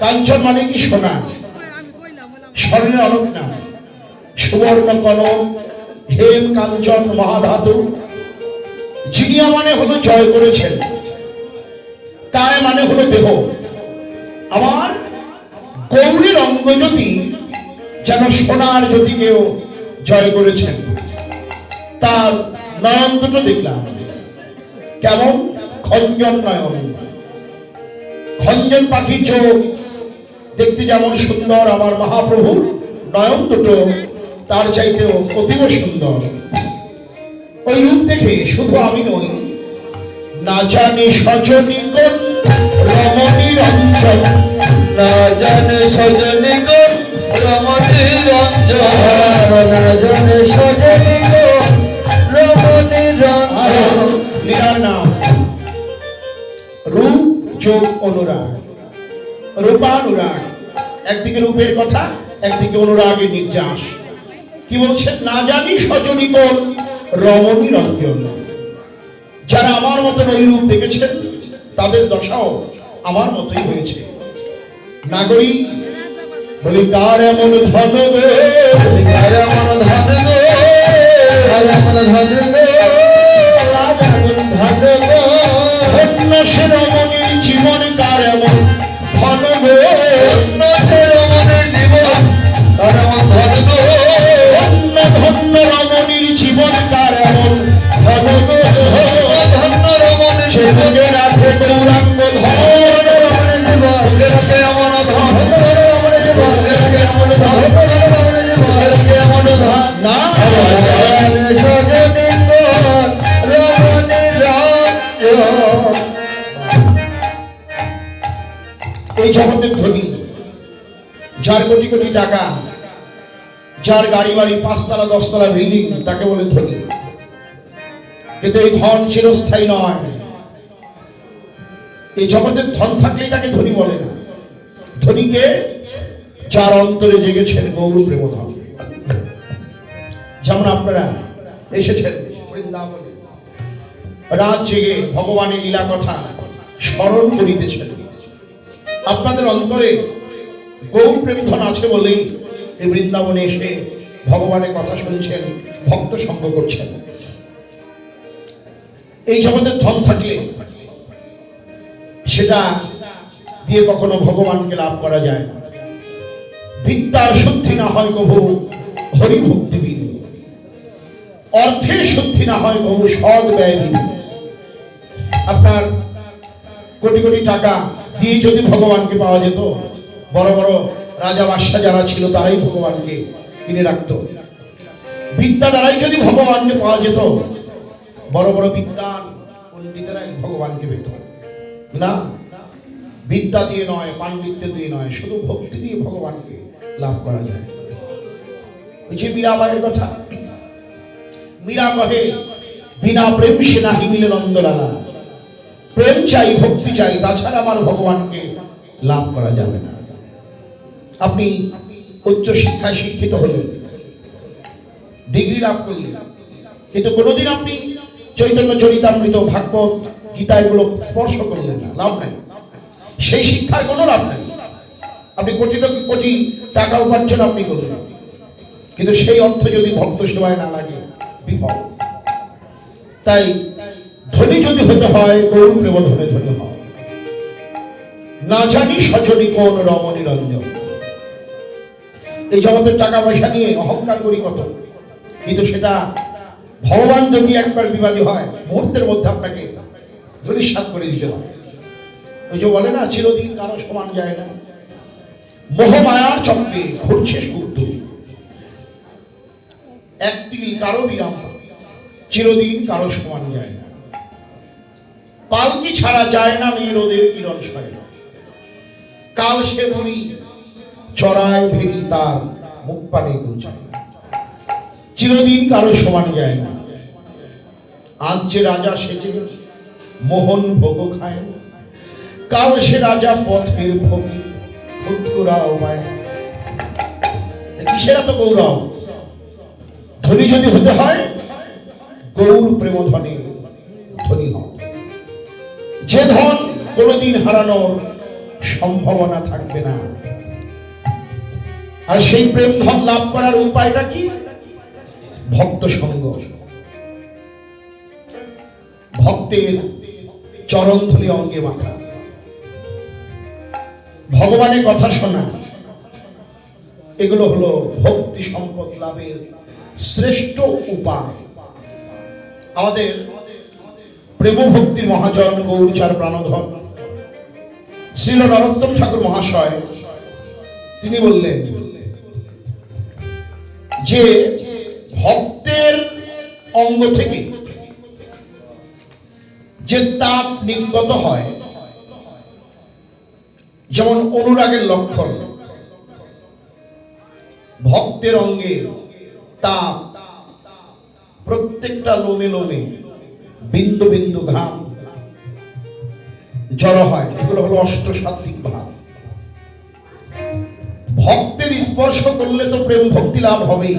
কাঞ্চন মানে কি সোনা? স্বর্ণের অনক না। সুবর্ণ কনক হেম কাঞ্চন মহাধাতু। জিনিয়া মানে হলো জয় করেছেন। তাই মানে হলো দেহ। আমার গৌরীর অঙ্গজ্যোতি যেন সোনার জ্যোতিকেও জয় করেছেন। তার নয়ন দুটো দেখলাম। কেমন? খঞ্জন নয়ন। খঞ্জন পাখির চোখ। দেখতে যেমন সুন্দর আমার মহাপ্রভু, নয়ন দুটো তার চাইতেও অতীব সুন্দর। ওই রূপ দেখে শুধু আমি নই, না জানি সজনী কোন রমণী রঞ্জন, না জানে সজনী কোন রমণী রঞ্জন। একদিকে কথা, একদিকে অনুরাগে নির্যাস। কি বলছেন? না জানি সজনী কোন রমণী রঞ্জন যারা আমার মতন ওই রূপ দেখেছেন, তাদের দশাও আমার মতোই হয়েছে। নাগরিক বলি, কার এমন ধন গে? কার এমন ধন গো? যার কোটি কোটি টাকা, যার গাড়ি বাড়ি পাঁচতলা, দশতলা বিল্ডিং তাকে বলে ধনী। কিন্তু এই ধন চিরস্থায়ী নয়। এই জগতের ধন থাকলেই তাকে ধনী বলে না। ধনীকে যার অন্তরে জেগেছেন গৌর প্রেমধন। যেমন আপনারা এসেছেন বৃন্দাবনে। রাত জেগে ভগবানের লীলা কথা স্মরণ করিতেছেন। আপনাদের অন্তরে গৌর প্রেমধন আছে বলেই এই বৃন্দাবনে এসে ভগবানের কথা শুনছেন, ভক্ত সঙ্গ করছেন। এই জগতের ধন থাকলে সেটা দিয়ে কখনো ভগবানকে লাভ করা যায় না। বিদ্যার শুদ্ধি না হয় কভু হরিভক্তি বিনি অর্থের শুদ্ধি না হয় কভু সৎ ব্যয় বিনি আপনার কোটি কোটি টাকা দিয়ে যদি ভগবানকে পাওয়া যেত বড় বড় রাজা বাদশাহ যারা ছিল, তারাই ভগবানকে কিনে রাখতো। বিদ্যা দ্বারাই যদি ভগবানকে পাওয়া যেত, বড় বড় বিদ্যান পণ্ডিতেরাই ভগবানকে পেত। না, বিদ্যা দিয়ে নয়, পাণ্ডিত্য দিয়ে নয়, শুধু ভক্তি দিয়ে ভগবানকে লাভ করা যায়। ওই যে মীরাবাইয়ের কথা মীরা কহে বিনা প্রেম সে নাহি মিলে নন্দলালা। প্রেম চাই, ভক্তি চাই, তাছাড়া আমার ভগবানকে লাভ করা যাবে না। আপনি উচ্চ শিক্ষায় শিক্ষিত হলেন। ডিগ্রি লাভ করলেন। কিন্তু কোনোদিন আপনি চৈতন্য চরিতামৃত ভাগবত গীতা এগুলো স্পর্শ করলেন না। লাভ নাই। সেই শিক্ষার কোনো লাভ নাই। আপনি কোটি কোটি টাকা উপার্জন আপনি করলেন। কিন্তু সেই অর্থ যদি ভক্ত সেবায় না লাগে, বিফল। তাই ধনী যদি হতে হয় গৌর প্রেম ধনে ধনী হয়। না জানি সজনী কোন রমণী রঞ্জন। এই জগতের টাকা পয়সা নিয়ে অহংকার করি কত? কিন্তু সেটা ভগবান যদি একবার বিবাদী হয়, মুহূর্তের মধ্যে আপনাকে ধরিসাত করে দিতে পারে। ওই যে বলে না, চিরদিন কারও সমান যায় না। মোহমায়ার চক্রে ঘুরছে সূর্য এক তিল কারও বিরাম, চিরদিন কারও সমান যায় না। পালকি ছাড়া যায় না মেয়ে রোদের কিরণ সয় কাল সে বলি চড়াই ভেরি তার, মুখ পানে গুছায় চিরদিন কারও সমান যায় না। আজ যে রাজা সেজে, মোহন ভোগ খায় কাল সে রাজা পথের ভোগী কিসের এত গৌরব? ধনী যদি হতে হয়, গৌর প্রেম ধনে হও। যে ধন কোনোদিন হারানোর সম্ভাবনা থাকবে না। আর সেই প্রেম ধন লাভ করার উপায়টা কি? ভক্ত সঙ্গ। ভক্তের চরণ ধুলি অঙ্গে মাখা। ভগবানের কথা শোনা। এগুলো হলো ভক্তি সম্পদ লাভের শ্রেষ্ঠ উপায়। আমাদের প্রেম ভক্তির মহাজন গৌরচার প্রাণধন শ্রীল নরোত্তম ঠাকুর মহাশয়, তিনি বললেন যে ভক্তের অঙ্গ থেকে যে তাপ নির্গত হয়, যেমন অনুরাগের লক্ষণ, ভক্তের অঙ্গে তাপ প্রত্যেকটা লোমে লোমে বিন্দু বিন্দু ঘাম জড়ো হয়। এগুলো হলো অষ্টসাত্বিক ভাব। স্পর্শ করলে তো প্রেম ভক্তি লাভ হবেই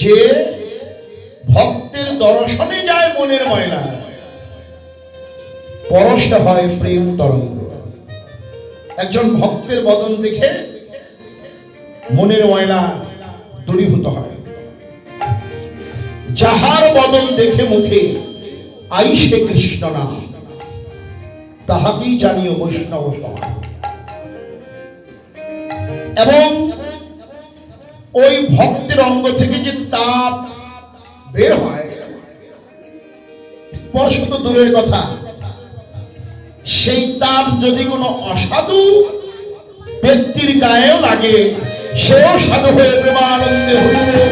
যে ভক্তের দর্শনে যায় মনের ময়লা পরশে হয় প্রেম তরঙ্গ। একজন ভক্তের বদন দেখে মনের ময়লা দূরীভূত হয়। যাহার বদন দেখে মুখে আইসে কৃষ্ণ নাম, তাহাকেই জানিও বৈষ্ণব সমান এবং ওই ভক্তের অঙ্গ থেকে যে তাপ বের হয়, স্পর্শ তো দূরের কথা। সেই তাপ যদি কোনো অসাধু ব্যক্তির গায়েও লাগে, সেও সাধু হয়ে প্রেমানন্দে হইবে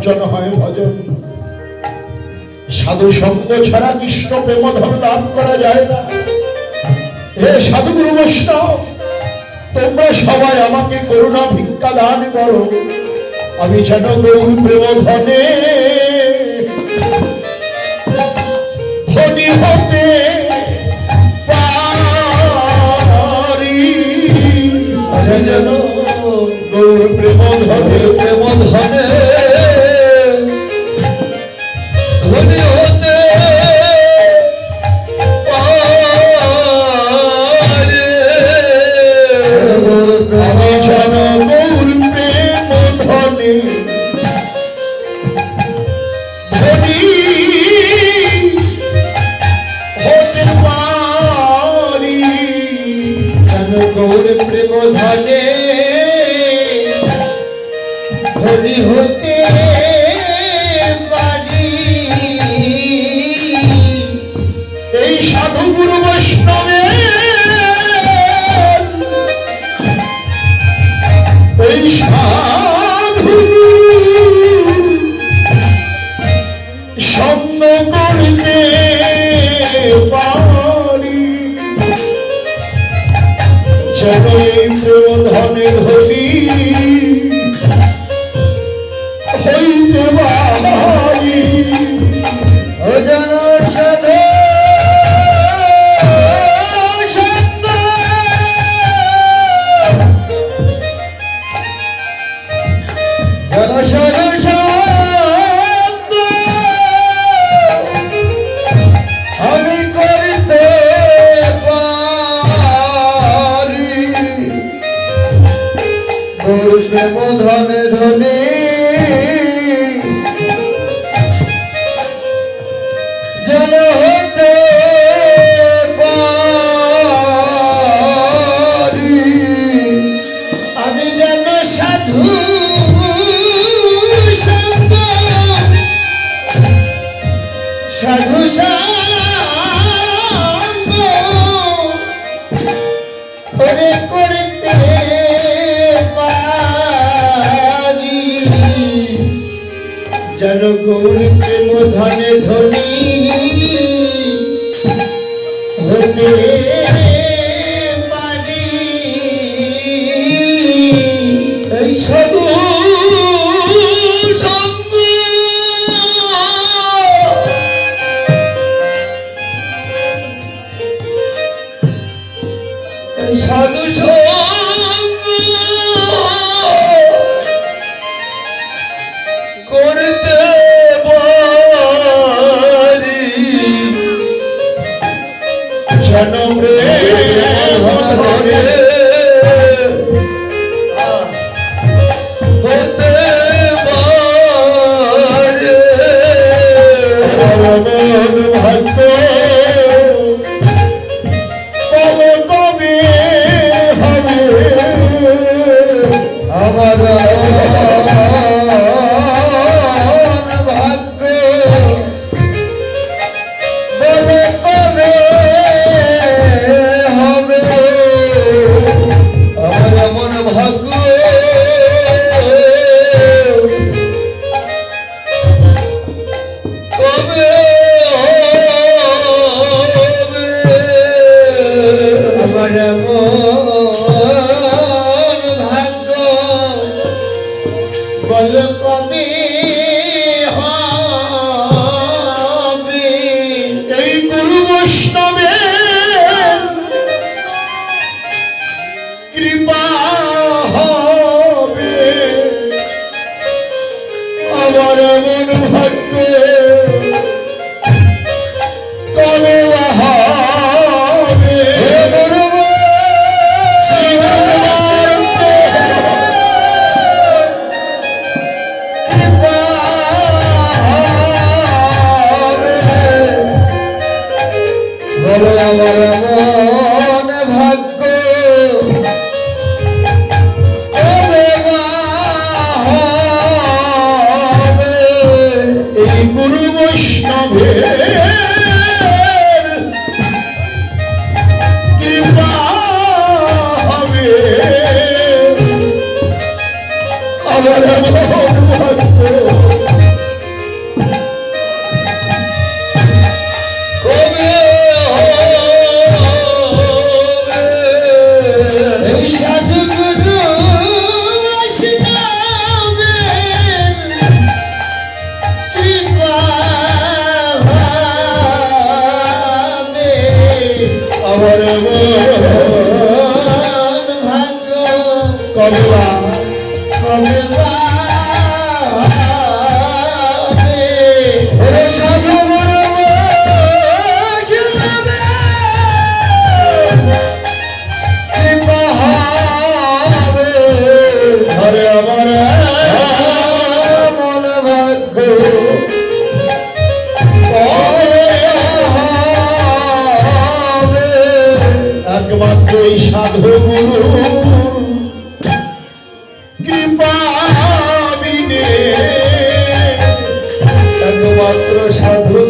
মার্জন হয় ভজন। সাধু সঙ্গ ছাড়া কৃষ্ণ প্রেম ধন লাভ করা যায় না। হে সাধু গুরু বৈষ্ণব, তোমরা সবাই আমাকে করুণা ভিক্ষা দান করো। আমি যেন গৌর প্রেম ধনে হতে পারি। যেন গৌর প্রেম গৌর প্রেম ধনে। ধনী হতে চলে প্রধনে ধরি। হইতে জন সদা প্রেম ধনে ধনে। জন হতে আমি যেন সাধু সাধু সাধু। করে করতে যেন গুণ প্রেম ধনে ধনী হতে এই সাধু সাধু কেন প্রেম ধরে হতে ভক্ত কবে আমার আমার সাধু